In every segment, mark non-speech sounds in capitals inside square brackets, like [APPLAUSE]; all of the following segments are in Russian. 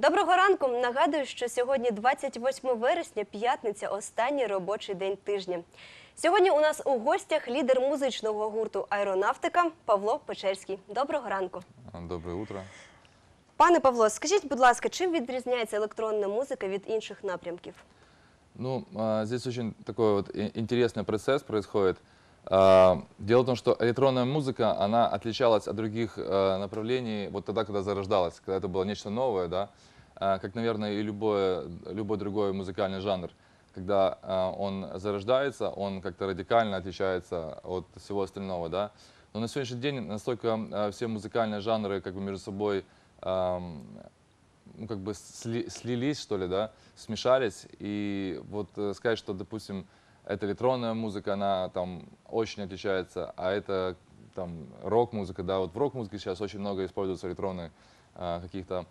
Доброго ранку. Нагадую, що сьогодні 28 вересня, п'ятниця, останній робочий день тижня. Сьогодні у нас у гостях лідер музичного гурту Аеронавтика Павло Печерський. Доброго ранку. Доброе утро. Пане Павло, скажіть, будь ласка, чим відрізняється електронна музика від інших напрямків? Ну, а, здесь очень такой вот интересный процесс происходит. А, Дело в том, что электронная музыка, она отличалась от других а, направлений вот тогда, когда зарождалась, когда это было нечто новое, да, А, как, наверное, и любое, любой другой музыкальный жанр. Когда а, он зарождается, он как-то радикально отличается от всего остального, да. Но на сегодняшний день настолько все музыкальные жанры как бы между собой ну, как бы сли- слились, что ли, да, смешались. И вот э, сказать, что, допустим, эта электронная музыка, она там очень отличается, а это там рок-музыка, да, вот в рок-музыке сейчас очень много используется электронных а, каких-то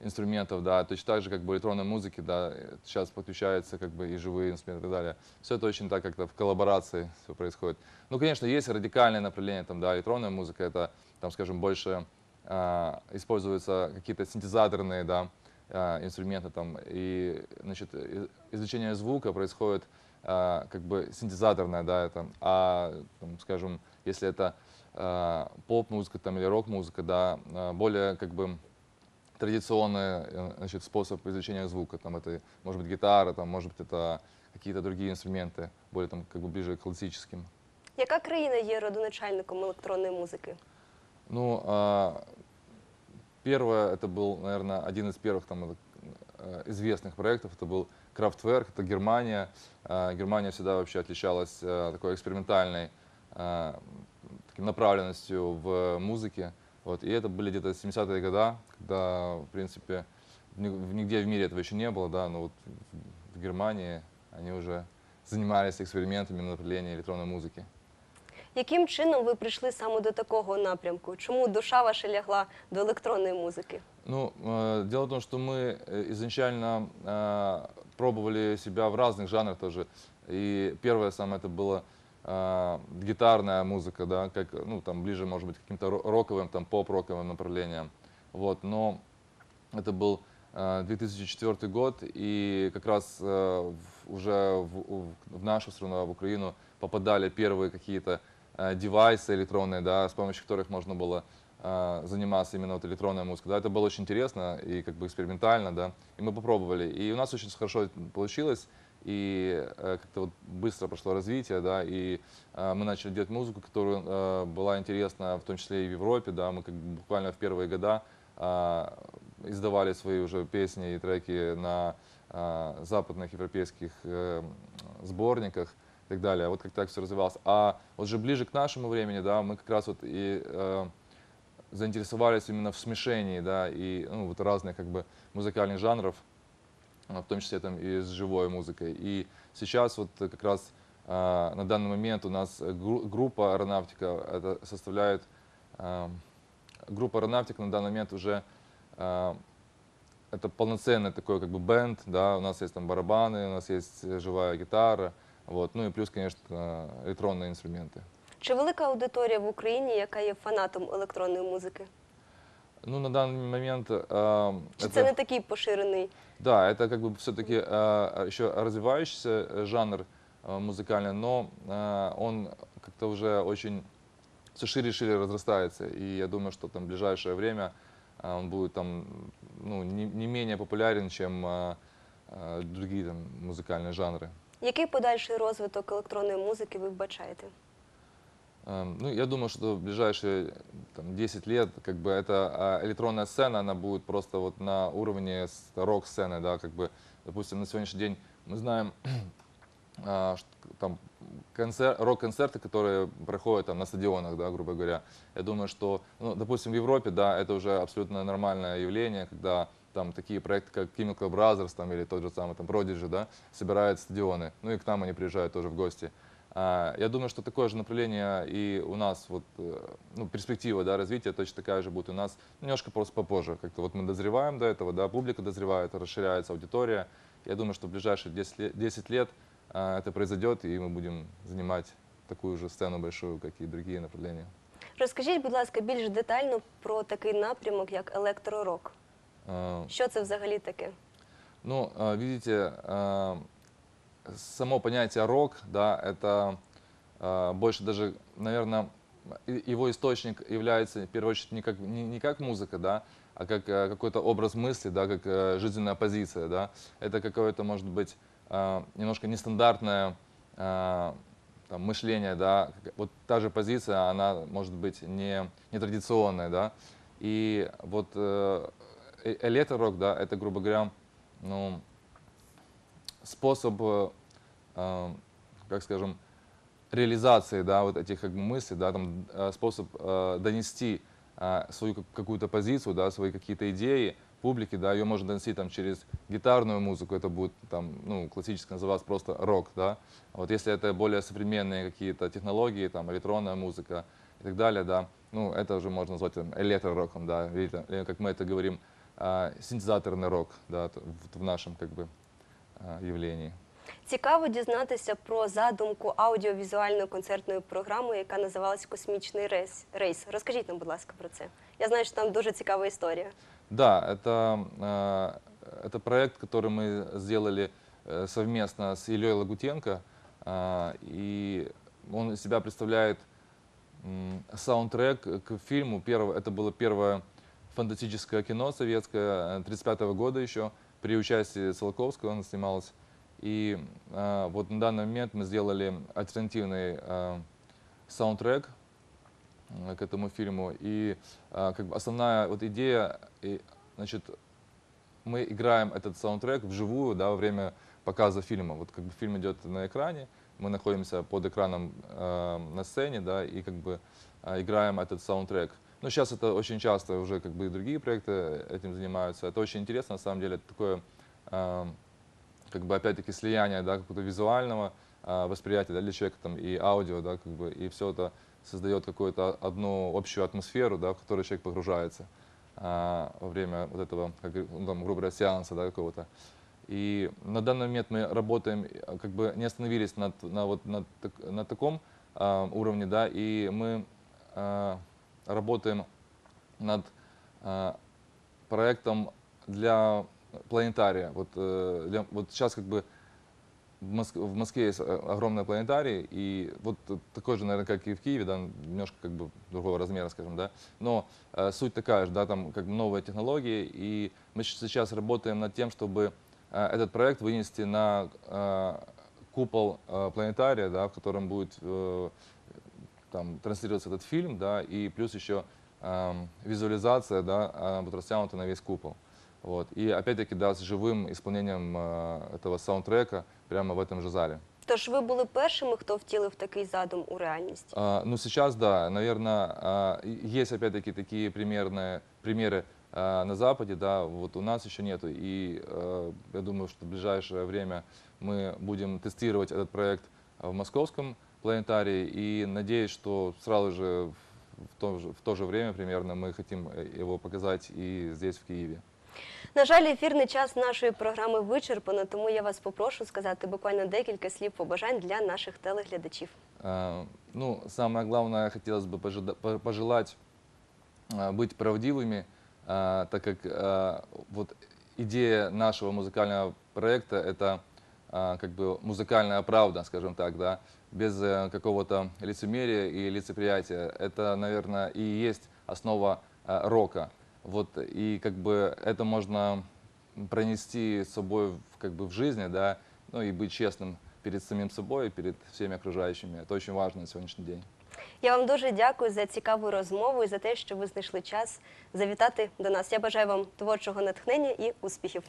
инструментов, да, точно так же, как бы электронной музыке, да, э, сейчас подключаются как бы и живые инструменты и так далее. Все это очень так как-то в коллаборации все происходит. Ну, конечно, есть радикальное направление, там, да, электронная музыка, это, там, скажем, больше а, используются какие-то синтезаторные, да, а, инструменты там, и, значит, и- извлечение звука происходит а, как бы синтезаторное, да, это, а, там, скажем, если это а, поп-музыка там или рок-музыка, да, а, более как бы традиционный э, значит, способ извлечения звука, там это может быть гитара, там может быть это какие-то другие инструменты, более там как бы ближе к классическим. Яка країна є родоначальником електронної музики? Ну, а, первое, это был, наверное, один из первых там, э, известных проектов, это был Kraftwerk, это Германия. А, Германия всегда вообще отличалась э, такой экспериментальной таким направленностью в музыке. Вот. И это были где-то 70-е годы, когда, в принципе, нигде в мире этого еще не было, да, но вот в Германии они уже занимались экспериментами на направлении электронной музыки. Яким чином ви прийшли саме до такого напрямку? Чому душа ваша лягла до електронної музики? Ну, э, дело в том, что мы э, изначально э, пробовали себя в разных жанрах тоже. И первое самое это было э, гитарная музыка, да, как, ну, там ближе, может быть, к каким-то ро- роковым, там, поп-роковым направлениям. Вот, но это был э, 2004 год, и как раз э, в- уже в, в- в нашу страну, в Украину, попадали первые какие-то э, девайсы электронные, да, с помощью которых можно было э, заниматься именно вот электронной музыкой. Да, это было очень интересно и как бы экспериментально, да, и мы попробовали. И у нас очень хорошо получилось, и э, как-то вот быстро прошло развитие, да, и э, мы начали делать музыку, которая э, была интересна в том числе и в Европе, да, мы как бы буквально в первые года издавали свои уже песни и треки на западных европейских э, сборниках и так далее. Вот как так все развивалось. А вот же ближе к нашему времени, да, мы как раз вот и э, заинтересовались именно в смешении, да, и ну, вот разных как бы музыкальных жанров, а, в том числе там и с живой музыкой. И сейчас вот как раз а, на данный момент у нас э, гру- группа аэронавтика это составляет а, группа аэронавтика на данный момент уже а, это полноценный такой как бы бенд, да, у нас есть там барабаны, у нас есть э, живая гитара, вот, ну и плюс, конечно, э, электронные инструменты. Чи велика аудиторія в Україні, яка є фанатом електронної музики? Ну, на данный момент а, Чи это- це не такий поширений? Да, это как бы все-таки еще развивающийся э, жанр э, музыкальный, но э, он как-то уже очень все шире и шире разрастается. И я думаю, что там в ближайшее время э, он будет там ну, не, не менее популярен, чем э, э, другие там музыкальные жанры. Який подальший розвиток електронної музики ви вбачаєте? Ну, я думаю, что в ближайшие там, 10 лет как бы эта а, электронная сцена, она будет просто вот на уровне рок-сцены, да, как бы, допустим, на сегодняшний день мы знаем [CLEARS THROAT] а, там концер- рок-концерты, которые проходят там на стадионах, да, грубо говоря. Я думаю, что, ну, допустим, в Европе, да, это уже абсолютно нормальное явление, когда там такие проекты, как Chemical Brothers там, или тот же самый там Prodigy, да, собирают стадионы. Ну и к нам они приезжают тоже в гости. А, Я думаю, что такое же направление и у нас, вот, э, ну, перспектива да, развития точно такая же будет у нас, немножко просто попозже. Как-то вот мы дозреваем до этого, да, публика дозревает, расширяется аудитория. Я думаю, что в ближайшие 10 лет, 10 лет а, это произойдет, и мы будем занимать такую же сцену большую, как и другие направления. Розкажіть, будь ласка, більш детально про такий напрямок, як електророк. Э, Що це взагалі таке? Ну, э, видите, э, само понятие рок, да, это больше даже, наверное, его источник является в первую очередь не как, не, не как музыка, да, а как какой-то образ мысли, да, как жизненная позиция, да. Это какое-то, может быть, немножко нестандартное там, мышление, да. Вот та же позиция, она может быть не, нетрадиционная, да. И вот электророк, да, это, грубо говоря, ну, способ, э, э, как скажем, реализации, да, вот этих как бы мыслей, да, там, э, способ э, донести э, свою как- какую-то позицию, да, свои какие-то идеи публике, да, ее можно донести там через гитарную музыку, это будет там, ну, классически называться просто рок, да. Вот если это более современные какие-то технологии, там, электронная музыка и так далее, да, ну, это уже можно назвать там, электророком, да, или, или, как мы это говорим, э, синтезаторный рок, да, т- в, в нашем, как бы, э, явлении. Цікаво дізнатися про задумку аудіовізуальної концертної програми, яка називалась Космічний рейс. рейс. Розкажіть нам, будь ласка, про це. Я знаю, що там дуже цікава історія. Да, это, э, это проект, который мы сделали э, совместно с Ильей Лагутенко. э, И он из себя представляет м, саундтрек к фильму. Первое, это было первое фантастическое кино советское 1935 года еще, при участии Солоковского она снималась. И э, вот на данный момент мы сделали альтернативный э, саундтрек э, к этому фильму. И э, как бы основная вот идея, и, значит, мы играем этот саундтрек вживую, да, во время показа фильма. Вот как бы фильм идет на экране, мы находимся под экраном э, на сцене, да, и как бы э, играем этот саундтрек. Но сейчас это очень часто уже как бы и другие проекты этим занимаются. Это очень интересно, на самом деле, это такое, э, как бы опять-таки слияние, да, какого-то визуального э, восприятия да, для человека там и аудио, да, как бы, и все это создает какую-то одну общую атмосферу, да, в которую человек погружается а, во время вот этого, как, ну, там, грубо говоря, сеанса да, какого-то. И на данный момент мы работаем, э, как бы не остановились над, на, вот, так- на таком а, уровне, да, и мы а, работаем над а, проектом для планетария. Вот, э, для- вот сейчас как бы в, Моск- в Москве есть э, огромный планетарий, и вот э, такой же, наверное, как и в Киеве, да, немножко как бы другого размера, скажем, да, но э, суть такая же, да, там как бы новые технологии, и мы сейчас работаем над тем, чтобы э, этот проект вынести на э, купол э, планетария, да, в котором будет э, там транслироваться этот фильм, да, и плюс еще эм, визуализация, да, будет растянута на весь купол. Вот. И опять-таки, да, с живым исполнением э, этого саундтрека прямо в этом же зале. Тож ви були першими, хто втілив такий задум у реальність. А, ну, сейчас, да, наверное, есть опять-таки такие примерные, примеры а, на Западе, да, вот у нас еще нету. И э, я думаю, что в ближайшее время мы будем тестировать этот проект в московском планетарии. И надеюсь, что сразу же в то же, в то же время примерно мы хотим э, его показать и здесь, в Киеве. На жаль, ефірний час нашої програми вичерпано, тому я вас попрошу сказати буквально декілька слів побажань для наших телеглядачів. А, Ну, самое главное, хотелось бы пожида- по- пожелать а, быть правдивыми, а, так как а, вот идея нашего музыкального проекта – это а, как бы музыкальная правда, скажем так, да, без э, какого-то лицемерия и лицеприятия. Это, наверное, и есть основа а, рока. Вот, и как бы это можно пронести с собой в, как бы в жизни, да, ну и быть честным перед самим собой и перед всеми окружающими. Это очень важно на сегодняшний день. Я вам дуже дякую за цікаву розмову і за те, що ви знайшли час завітати до нас. Я бажаю вам творчого натхнення і успіхів.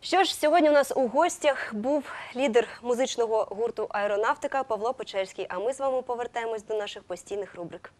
Що ж, сьогодні у нас у гостях був лідер музичного гурту Аеронавтика Павло Печерський. А ми з вами повертаємось до наших постійних рубрик.